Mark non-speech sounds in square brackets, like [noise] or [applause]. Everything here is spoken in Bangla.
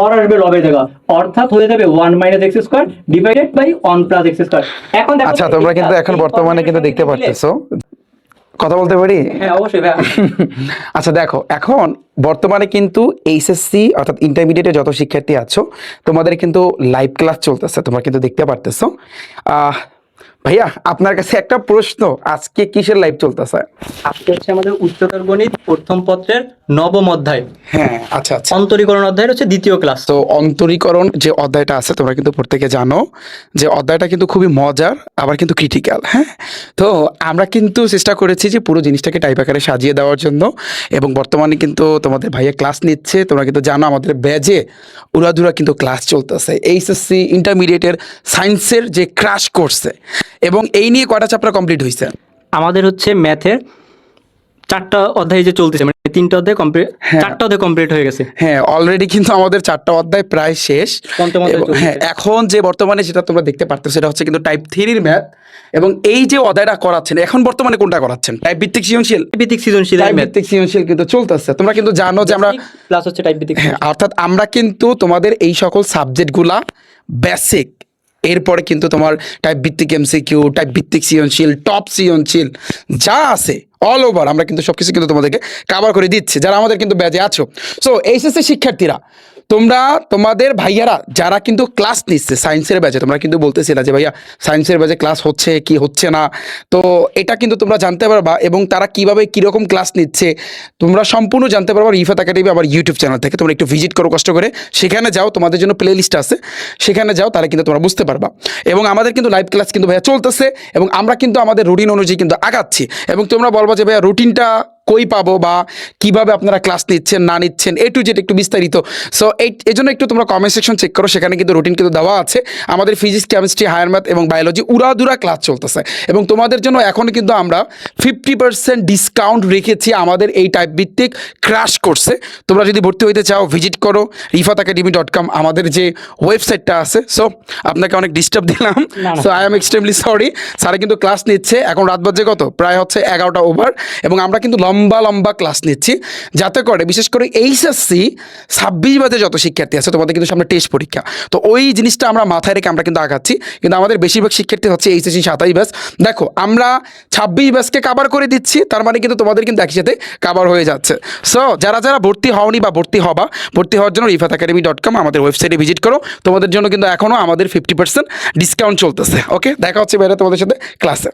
হর আসবে লবের জায়গা। অর্থাৎ হয়ে যাবে one minus x square divided by one plus x square এখন দেখো আচ্ছা তোমরা কিন্তু এখন বর্তমানে কিন্তু দেখতে পারতেছো। কথা বলতে পারি? হ্যাঁ অবশ্যই [laughs] আচ্ছা দেখো এখন বর্তমানে কিন্তু এইচএসসি অর্থাৎ ইন্টারমিডিয়েটে যত শিক্ষার্থী আছো তোমাদের কিন্তু লাইভ ক্লাস চলতেছে তোমরা কিন্তু দেখতে পারতেছো। আহ, ভাইয়া আপনার কাছে একটা প্রশ্ন আজকে কিসের লাইভ চলতেছে? আজকে হচ্ছে আমাদের উচ্চতর গণিত প্রথম পত্রের নবম অধ্যায়। হ্যাঁ আচ্ছা আচ্ছা। অন্তরীকরণ অধ্যায়ের হচ্ছে দ্বিতীয় ক্লাস তো অন্তরীকরণ যে অধ্যায়টা আছে তোমরা কিন্তু প্রত্যেকে জানো যে অধ্যায়টা কিন্তু খুবই মজার আবার কিন্তু ক্রিটিক্যাল হ্যাঁ? তো আমরা কিন্তু চেষ্টা করেছি যে পুরো জিনিসটাকে টাইপ আকারে সাজিয়ে দেওয়ার জন্য এবং বর্তমানে কিন্তু তোমাদের ভাইয়া ক্লাস নিচ্ছে তোমরা কিন্তু জানো আমাদের ব্যাজে উড়াধুরা কিন্তু ক্লাস চলতেছে। এইচএসসি ইন্টারমিডিয়েটের সায়েন্সের যে ক্রাশ করছে এবং এই নিয়ে কয়টা চ্যাপ্টার কমপ্লিট হয়েছে আমাদের হচ্ছে ম্যাথের চারটা অধ্যায় যে চলতেছে মানে তিনটা অধ্যায় কমপ্লিট হ্যাঁ। চারটা অধ্যায় কমপ্লিট হয়ে গেছে। হ্যাঁ অলরেডি কিন্তু আমাদের চারটা অধ্যায় প্রায় শেষ। হ্যাঁ এখন যে বর্তমানে যেটা তোমরা দেখতে পারতো সেটা হচ্ছে কিন্তু টাইপ থ্রির ম্যাথ এবং এই যে অধ্যায়টা করাচ্ছেন এখন বর্তমানে কোনটা করাচ্ছেন? টাইপ ভিত্তিক সৃজনশীল? ভিত্তিক সৃজনশীল টাইপ ভিত্তিক সৃজনশীল কিন্তু চলতেছে। তোমরা কিন্তু জানো যে আমরা প্লাস হচ্ছে টাইপ ভিত্তিক হ্যাঁ অর্থাৎ আমরা কিন্তু তোমাদের এই সকল সাবজেক্টগুলা বেসিক এরপরে কিন্তু তোমার টাইপ ভিত্তিক এমসিকিউ টাইপ ভিত্তিক সৃজনশীল টপ সৃজনশীল, যা আছে অল ওভার আমরা কিন্তু সবকিছু কিন্তু তোমাদেরকে কাভার করে দিচ্ছি, যারা আমাদের কিন্তু ব্যাজে আছো। সো এইচএসসি শিক্ষার্থীরা তোমরা, তোমাদের ভাইয়ারা, যারা কিন্তু ক্লাস নিচ্ছে সায়েন্সের ব্যাচে তোমরা কিন্তু বলতেছিলা যে ভাইয়া সায়েন্সের ব্যাচে ক্লাস হচ্ছে কি হচ্ছে না। তো এটা কিন্তু তোমরা জানতে পারবা এবং তারা কীভাবে কীরকম ক্লাস নিচ্ছে। তোমরা সম্পূর্ণ জানতে পারবা রিফাত একাডেমি আমার ইউটিউব চ্যানেল থেকে। তোমরা একটু ভিজিট করো কষ্ট করে। সেখানে যাও, তোমাদের জন্য প্লে লিস্ট আছে। সেখানে যাও, তাহলে কিন্তু তোমরা বুঝতে পারবা। এবং আমাদের কিন্তু লাইভ ক্লাস কিন্তু ভাইয়া চলতেছে এবং আমরা কিন্তু আমাদের রুটিন অনুযায়ী কিন্তু আগাচ্ছি। এবং তোমরা বলবা যে ভাইয়া রুটিনটা কই পাবো বা কীভাবে আপনারা ক্লাস নিচ্ছেন না নিচ্ছেন এ টু জেড একটু বিস্তারিত। সো এই এই জন্য একটু তোমরা কমেন্ট সেকশন চেক করো সেখানে কিন্তু রুটিন কিন্তু দেওয়া আছে। আমাদের ফিজিক্স কেমিস্ট্রি হায়ার ম্যাথ এবং বায়োলজি উড়াদুরা ক্লাস চলতেছে। এবং তোমাদের জন্য এখন কিন্তু আমরা ফিফটি পার্সেন্ট ডিসকাউন্ট রেখেছি আমাদের এই টাইপ ভিত্তিক ক্রাশ করছে তোমরা যদি ভর্তি হইতে চাও ভিজিট করো রিফাত একাডেমি ডট কম আমাদের যে ওয়েবসাইটটা আছে। সো আপনাকে অনেক ডিস্টার্ব দিলাম। So I am extremely sorry sir কিন্তু ক্লাস নিচ্ছে এখন রাত বাজে কত? প্রায় হচ্ছে এগারোটা ওভার এবং আমরা কিন্তু লম্বা লম্বা লম্বা ক্লাস নিচ্ছি। যাতে করে, বিশেষ করে এইচএসসি ছাব্বিশ বাজে যত শিক্ষার্থী আছে, তোমাদের কিন্তু সামনে টেস্ট পরীক্ষা। তো ওই জিনিসটা আমরা মাথায় রেখে আমরা কিন্তু আগাচ্ছি। কিন্তু আমাদের বেশিরভাগ শিক্ষার্থী হচ্ছে এইচএসসি সাতাইশ ব্যাচ দেখো, আমরা ছাব্বিশ ব্যাচকে কাবার করে দিচ্ছি, তার মানে কিন্তু তোমাদের কিন্তু একই সাথে কাবার হয়ে যাচ্ছে। সো যারা যারা ভর্তি হওনি বা ভর্তি হবা, ভর্তি হওয়ার জন্য রিফাত একাডেমি ডট কম আমাদের ওয়েবসাইটে ভিজিট করো। তোমাদের জন্য কিন্তু এখনও আমাদের ফিফটি পার্সেন্ট ডিসকাউন্ট চলতেছে। ওকে দেখা হচ্ছে বাইরে তোমাদের সাথে ক্লাসে